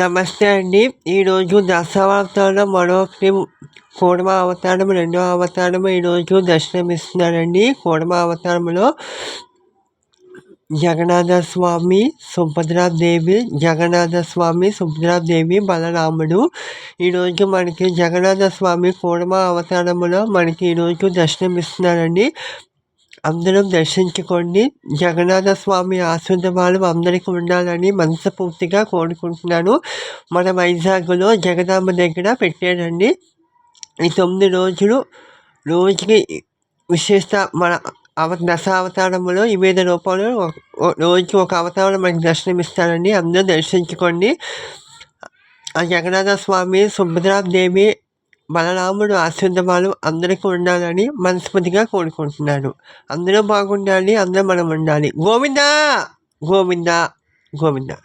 నమస్తే అండి. ఈరోజు దశావతారంలో మరొకటి కూడమ అవతారం రెండో అవతారం ఈరోజు దర్శనమిస్తున్నారండి. కూడమ అవతారంలో జగన్నాథ స్వామి సుభద్రాదేవి జగన్నాథ స్వామి సుభద్రాదేవి బలరాముడు. ఈరోజు మనకి జగన్నాథ స్వామి కూడమ అవతారంలో మనకి ఈరోజు దర్శనమిస్తున్నారండి. అందరూ దర్శించుకోండి. జగన్నాథ స్వామి ఆశీర్వాదాలు అందరికీ ఉండాలని మనస్ఫూర్తిగా కోరుకుంటున్నాను. మన వైజాగ్లో జగదాంబ దగ్గర పెట్టారండి. ఈ తొమ్మిది రోజులు రోజుకి విశేష మన అవ దశావతారంలో వివిధ రూపంలో రోజుకి ఒక అవతారం మనకి దర్శనమిస్తారండి. అందరూ దర్శించుకోండి. ఆ జగన్నాథ స్వామి సుభద్రాదేవి బలరాముడు ఆశీర్వాదాలు అందరికీ ఉండాలని మనస్ఫూర్తిగా కోరుకుంటున్నాను అందరూ బాగుండాలి అందరూ మనం ఉండాలి. గోవిందా! గోవిందా! గోవిందా!